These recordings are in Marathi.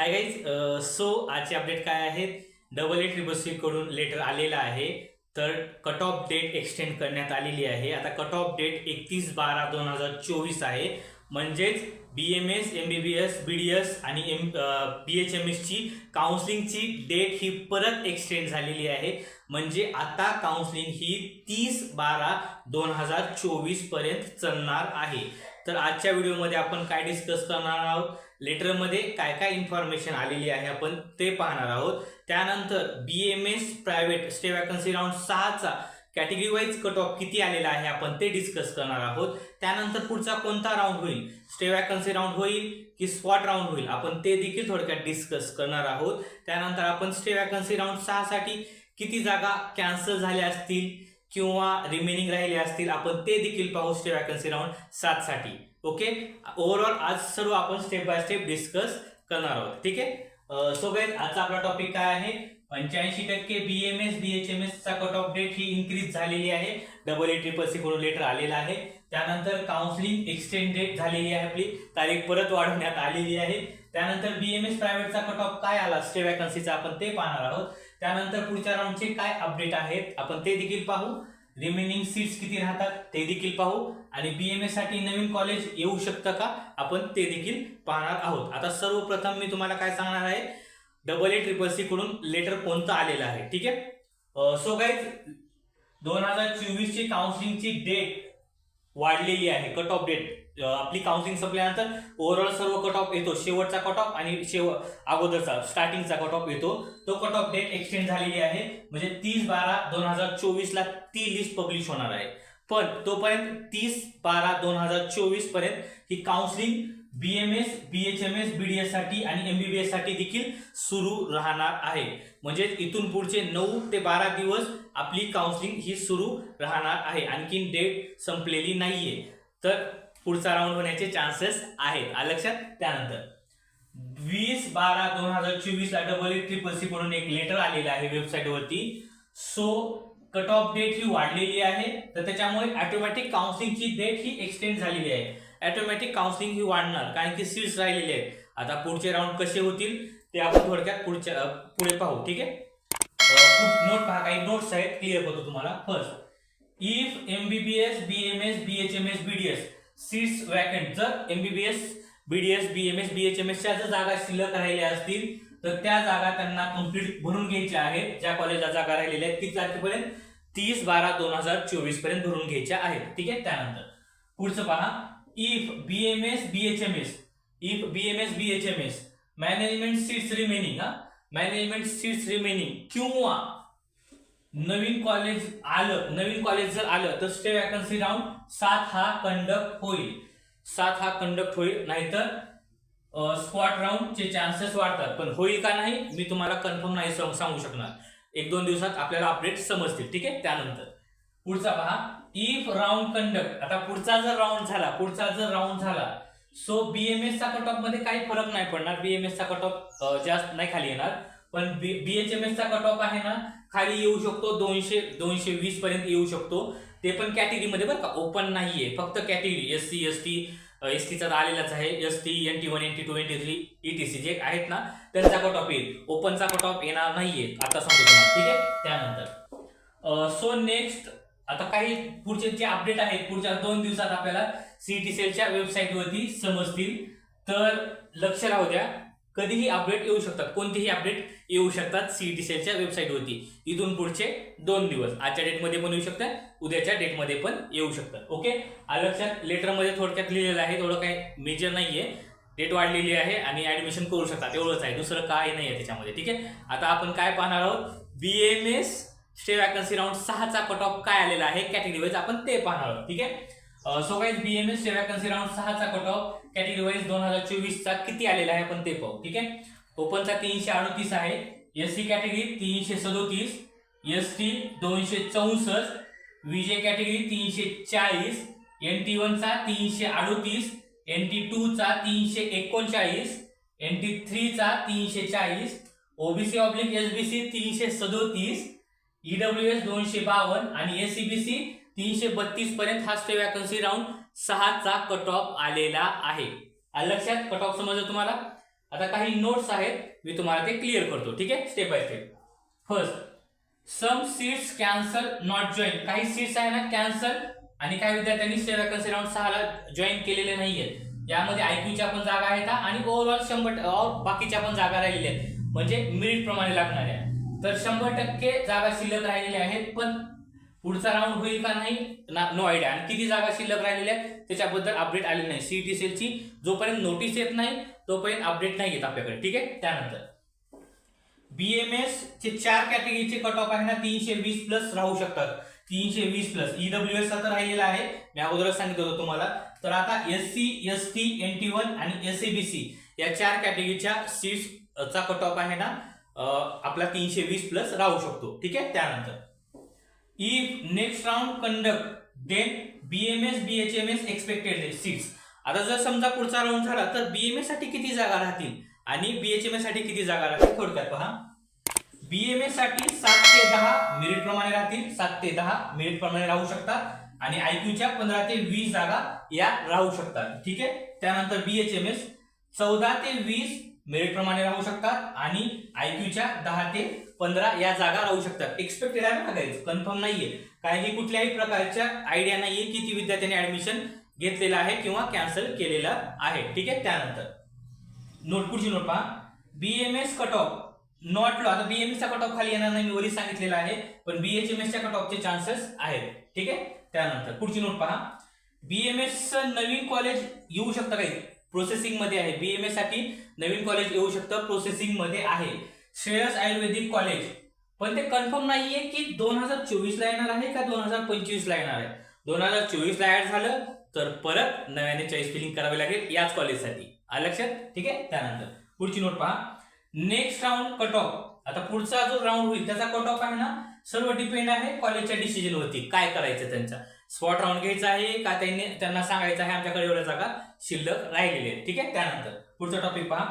हाय गाईज सो आजचे अपडेट काय आहेत? डबल ए ट्रिपल सी कडून लेटर आलेलं आहे. तर कट ऑफ डेट एक्सटेंड करण्यात आलेली आहे. आता कट ऑफ डेट एकतीस बारा दोन हजार चोवीस आहे. म्हणजेच B M S M B B S B D S आणि एम बी एच एम एसची काउन्सिलिंगची डेट ही परत एक्सटेंड झालेली आहे. म्हणजे आता काउन्सिलिंग ही तीस बारा दोन हजार चोवीसपर्यंत चालणार आहे. तर आजच्या व्हिडिओमध्ये आपण काय डिस्कस करणार आहोत? लेटरमध्ये काय काय इन्फॉर्मेशन आलेली आहे आपण ते पाहणार आहोत. त्यानंतर B M S private stay vacancy round सहाचा कॅटेगरी वाईज कट ऑफ किती आलेला आहे आपण ते डिस्कस करणार आहोत. त्यानंतर पुढचा कोणता राऊंड होईल? स्टे वॅकन्सी राऊंड होईल की स्पॉट राऊंड होईल? आपण ते देखील थोडक्यात डिस्कस करणार आहोत. त्यानंतर आपण स्टे वॅकन्सी राऊंड सहासाठी किती जागा कॅन्सल झाल्या असतील किंवा रिमेनिंग राहिल्या असतील आपण ते देखील पाहू स्टे वॅकन्सी राऊंड सातसाठी. ओके? ओव्हरऑल आज सर्व आपण स्टेप बाय स्टेप डिस्कस करणार आहोत. ठीक आहे? सो गाईज आजचा आपला टॉपिक काय आहे? पंच्याऐंशी टक्के B M S B H M S चा कट ऑफ डेट ही इन्क्रीज झालेली आहे. डबल ए ट्रिपल सी कडून लेटर आलेला आहे. त्यानंतर काउन्सिलिंग एक्सटेंडेड डेट झालेली आहे आपली. तारीख परत वाढवण्यात आलेली आहे. त्यानंतर बी एम एस प्रायव्हेटचा कट ऑफ काय आला? स्टे वॅकन्सीचा आपण ते पाहणार आहोत. त्यानंतर पुढच्या राऊंडचे काय अपडेट आहेत? आपण ते देखील पाहू. रिमेनिंग सीट्स किती राहतात ते देखील पाहू. आणि बी एमसाठी नवीन कॉलेज येऊ शकतं का? आपण ते देखील पाहणार आहोत. आता सर्वप्रथम मी तुम्हाला काय सांगणार आहे? डबल ए ट्रिपल सी कडून लेटर कोणतं आलेलं आहे? ठीक आहे? सो गाईज दोन हजार चोवीस ची काउन्सिलिंगची डेट वाढलेली आहे. कट ऑफ डेट आपली काउन्सिलिंग संपल्यानंतर ओव्हरऑल सर्व कट ऑफ येतो. शेवटचा कट ऑफ आणि शेव अगोदरचा स्टार्टिंगचा कट ऑफ येतो. तो कट ऑफ डेट एक्सटेंड झालेली आहे. म्हणजे तीस बारा दोन हजार चोवीसला ती लिस्ट पब्लिश होणार आहे. पण तोपर्यंत तीस बारा दोन हजार चोवीसपर्यंत ही counselling B M S B H M S B D एससाठी आणि एमबीबीएससाठी देखील सुरू राहणार आहे. म्हणजे इथून पुढचे नऊ ते बारा दिवस आपली काउन्सिलिंग ही सुरू राहणार आहे. आणखीन डेट संपलेली नाहीये. तर पुढचा राऊंड होण्याचे चान्सेस आहेत. आ लक्षात? त्यानंतर वीस बारा दोन हजार चोवीस ला डबल ए ट्रिपल सी म्हणून एक लेटर आलेलं आहे वेबसाईट वरती. सो कट ऑफ डेट ही वाढलेली आहे. तर त्याच्यामुळे ऑटोमॅटिक काउन्सिलिंगची डेट ही एक्सटेंड झालेली आहे. ऑटोमॅटिक काउन्सिलिंग ही वाढणार कारण की सीट्स राहिलेले आहेत. आता पुढचे राऊंड कसे होतील ते आपण थोडक्यात पुढच्या पुढे पाहू. ठीक आहे? नोट पहा काही नोट्स आहेत क्लिअर करतो तुम्हाला. First if MBBS BMS BHMS BDS B H M S seats vacant जर एमबीबीएस बीडीएस बीएमएस बीएचएमएसच्या बी एच एम जर जागा शिल्लक राहिल्या असतील तर त्या जागा त्यांना कंप्लीट भरून घ्यायच्या आहेत. ज्या कॉलेजला जागा राहिलेल्या आहेत किती तारखेपर्यंत? तीस बारा दोन हजार चोवीसपर्यंत भरून घ्यायच्या आहेत. ठीक आहे? त्यानंतर पुढचं पहा. If BMS BHMS if BMS BHMS management seats remaining हा? मॅनेजमेंट सीट्स रिमेनिंग किंवा नवीन कॉलेज आलं नवीन कॉलेज जर आलं तर स्टे वॅकन्सी राऊंड सात हा कंडक्ट होईल. सात हा कंडक्ट होईल नाहीतर स्पॉट राऊंडचे चान्सेस वाढतात. पण होईल का नाही मी तुम्हाला कन्फर्म नाही सांगू सांगू शकणार. एक दोन दिवसात आपल्याला अपडेट समजतील ठीक आहे? त्यानंतर. पुढचा पहा. इफ राऊंड कंडक्ट आता पुढचा जर राऊंड झाला पुढचा जर राऊंड झाला सो बीएमएस चा कट ऑफमध्ये काही फरक नाही पडणार. बीएमएस चा कट ऑफ जास्त नाही खाली येणार. पण बीएचएमएस चा कट ऑफ आहे ना खाली येऊ शकतो दोनशे दोनशे वीस पर्यंत येऊ शकतो. ते पण कॅटेगरीमध्ये बरं का ओपन नाहीये. फक्त category S C S T S टीचा आलेलाच आहे. S T N T one N T two N T three E T C जे आहेत ना त्यांचा कट ऑफ येईल. ओपनचा कट ऑफ येणार नाहीये. आता सांगतो तुम्हाला ठीक आहे? त्यानंतर सो नेक्स्ट आता काही पुढचे जे अपडेट आहेत पुढच्या दोन दिवसात आपल्याला सीटी सेलच्या वेबसाईटवरती समजतील. तर लक्ष राहू द्या. कधीही अपडेट येऊ शकतात. कोणतेही अपडेट येऊ शकतात सीईटी सेलच्या वेबसाईटवरती इथून पुढचे दोन दिवस. आजच्या डेटमध्ये पण येऊ शकतात उद्याच्या डेटमध्ये पण येऊ शकतात ओके लक्षात लेटरमध्ये थोडक्यात लिहिलेलं आहे. थोडं काही मेजर नाहीये. डेट वाढलेली आहे आणि ऍडमिशन करू शकतात. एवढंच आहे. दुसरं काय नाही आहे त्याच्यामध्ये. ठीक आहे? आता आपण काय पाहणार आहोत? B M S stay vacancy round सहाचा कट ऑफ काय आलेला आहे? कॅटेगरी वाईज आपण ते पाहणार आहोत. ठीक आहे? So guys B M S सेवा वॅकन्सी राऊंड सहाचा कट ऑफ कॅटेगरी वाईज दोन हजार चोवीसचा किती आलेला आहे आपण ते पाहू ठीक आहे? ओपनचा तीनशे अडतीस आहे एस सी कॅटेगरी तीनशे सदोतीस एस टी दोनशे चौसष्ट विजय कॅटेगरी तीनशे चाळीस एन टी वनचा तीनशे अडतीस एन टी टूचा तीनशे एकोणचाळीस एन टी थ्रीचा तीनशे चाळीस OBC oblique S B C तीनशे सदोतीस ईडब्ल्यू एस दोनशे बावन्न आणि एसीबीसी तीनशे बत्तीस पर्यंत हा स्टे वॅकन्सी राऊंड सहाचा कट ऑफ आलेला आहे. लक्षात कट ऑफ समजलं तुम्हाला? आता काही नोट्स आहेत मी तुम्हाला ते क्लिअर करतो ठीक आहे? Step by step first some seats cancel not join काही सीट्स आहे ना कॅन्सल आणि काही विद्यार्थ्यांनी स्टे वॅकन्सी राऊंड सहाला जॉईन केलेले नाहीयेत. यामध्ये आयक्यूच्या पण जागा आहेत आणि ओव्हरऑल शंभर बाकीच्या पण जागा राहिलेल्या आहेत. म्हणजे मेरिट प्रमाणे लागणाऱ्या. तर शंभर टक्के जागा शिल्लक राहिलेल्या आहेत पण पुढचा राऊंड होईल का नाही नो आयडिया आणि किती जागा शिल्लक राहिलेल्या आहेत त्याच्याबद्दल अपडेट आले नाही. सीईटी सेलची जोपर्यंत नोटीस येत नाही तोपर्यंत अपडेट नाही येत आपल्याकडे. ठीक आहे? त्यानंतर. बीएमएस चे चार कॅटेगरीचे कट ऑफ आहे ना तीनशे वीस प्लस राहू शकतात. तीनशे वीस प्लस ईडब्ल्यू एस तर राहिलेला आहे. मी अगोदरच सांगितलं होतं तुम्हाला. तर आता S C S T N T one आणि एस बी सी या चार कॅटेगरीच्या सीट्सचा कट ऑफ आहे ना आपला तीनशे वीस प्लस राहू शकतो. ठीक आहे? त्यानंतर. If next round conduct then BMS BHMS expected six आता जर समजा पुढचा राऊंड झाला तर बीएमएससाठी किती जागा राहतील? आणि बीएचएमएससाठी किती जागा राहतील? थोडक्यात पहा. बीएमएससाठी सात ते दहा मेरिट प्रमाणे राहतील. सात ते दहा मेरिट प्रमाणे राहू शकतात. आणि आयक्यूच्या पंधरा ते वीस जागा या राहू शकतात. ठीक आहे? त्यानंतर बीएचएमएस चौदा ते वीस मेरिट प्रमाणे राहू शकतात आणि आयक्यूच्या दहा ते पंधरा या जागा राहू शकतात. एक्सपेक्टेड आहे ना गाईज कन्फर्म नाहीये. कारण की कुठल्याही प्रकारच्या आयडिया नाहीये किती विद्यार्थ्यांनी ऍडमिशन घेतलेलं आहे किंवा कॅन्सल केलेलं आहे. ठीक आहे? त्यानंतर. नोट पुढची नोट पहा. BMS cut off not low आता बीएमएस चा कट ऑफ खाली येणार नाही. मी वरी सांगितलेला आहे. पण बीएचएमएस च्या कट ऑफचे चान्सेस आहेत. ठीक आहे? त्यानंतर. पुढची नोट पहा. बीएमएस नवीन कॉलेज येऊ शकतं काही प्रोसेसिंगमध्ये आहे. बीएमएससाठी नवीन कॉलेज येऊ शकतं प्रोसेसिंगमध्ये आहे. श्रेयस आयुर्वेदिक कॉलेज पण ते कन्फर्म नाहीये की दोन हजार चोवीस ला येणार आहे का दोन हजार पंचवीस ला येणार आहे? दोन हजार चोवीस ला ऍड झालं तर परत नव्याने चॉईस फिलिंग करावी लागेल याच कॉलेजसाठी आलं लक्षात? ठीक आहे? त्यानंतर. पुढची नोट पहा. नेक्स्ट राऊंड कट ऑफ आता पुढचा जो राऊंड होईल त्याचा कट ऑफ आहे ना? सर्व डिपेंड आहे कॉलेजच्या डिसिजन वरती. काय करायचं त्यांचा? स्पॉट राऊंड घ्यायचा आहे का त्यांनी त्यांना सांगायचं आहे आमच्याकडे एवढ्या जागा शिल्लक राहिलेली आहे. ठीक आहे? त्यानंतर. पुढचा टॉपिक पहा.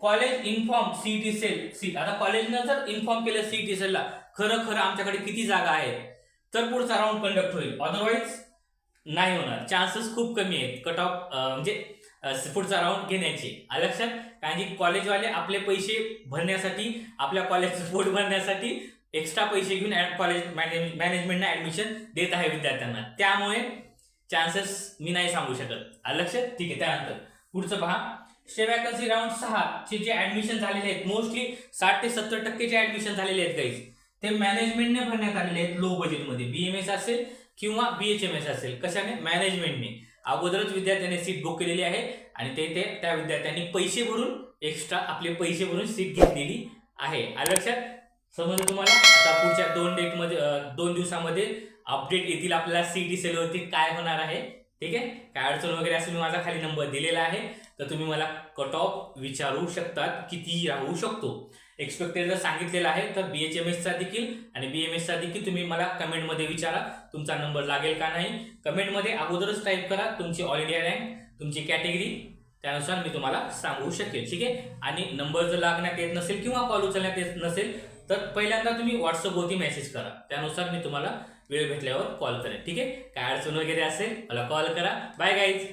College inform CET cell C आता कॉलेजनं जर इन्फॉर्म केलं सीईटी सेलला खरं खरं आमच्याकडे किती जागा आहेत? तर पुढचा राऊंड कंडक्ट होईल. अदरवाईज नाही होणार. चान्सेस खूप कमी आहेत. कट ऑफ म्हणजे पुढचा राऊंड घेण्याचे. आलं लक्षात? कारण की कॉलेजवाले आपले पैसे भरण्यासाठी आपल्या कॉलेजचं पोट भरण्यासाठी एक्स्ट्रा पैसे घेऊन कॉलेज मॅनेजमेंटनं ऍडमिशन देत आहे विद्यार्थ्यांना. त्यामुळे चान्सेस मी नाही सांगू शकत. आलं लक्षात? ठीक आहे त्यानंतर. पुढचं पहा. स्टे वॅकन्सी राऊंड सहा चे जे ऍडमिशन झालेले आहेत मोस्टली साठ ते सत्तर टक्के जे ऍडमिशन झालेले आहेत काही ते मॅनेजमेंटने भरण्यात आलेले आहेत लो बजेटमध्ये बीएमएस असेल किंवा बीएचएमएस असेल. कशाने? मॅनेजमेंटने अगोदरच विद्यार्थ्यांनी सीट बुक केलेली आहे आणि ते ते त्या विद्यार्थ्यांनी पैसे भरून एक्स्ट्रा आपले पैसे भरून सीट घेतलेली आहे. आलं लक्षात? समजलं तुम्हाला? आता पुढच्या दोन डेटमध्ये दोन दिवसामध्ये अपडेट येतील आपल्याला सीटी सेलवरती काय होणार आहे. ठीक आहे? काय अडचण वगैरे असेल मी माझा खाली नंबर दिलेला आहे. तर तुम्ही मला कट ऑफ विचारू शकतात किती राहू शकतो. एक्सपेक्टेड जर सांगितलेलं आहे तर बी एच एम एसचा देखील आणि बी एम एसचा देखील तुम्ही मला कमेंटमध्ये विचारा तुमचा नंबर लागेल का नाही. कमेंटमध्ये अगोदरच टाईप करा तुमची ऑल इंडिया रँक तुमची कॅटेगरी त्यानुसार मी तुम्हाला सांगू शकेल ठीक आहे? आणि नंबर जर लागण्यात येत नसेल किंवा कॉल उचलण्यात येत नसेल तर पहिल्यांदा तुम्ही व्हॉट्सअपवरती मेसेज करा. त्यानुसार मी तुम्हाला वेळ भेटल्यावर कॉल करा. ठीक आहे? काय अडचण वगैरे असेल मला कॉल करा. Bye guys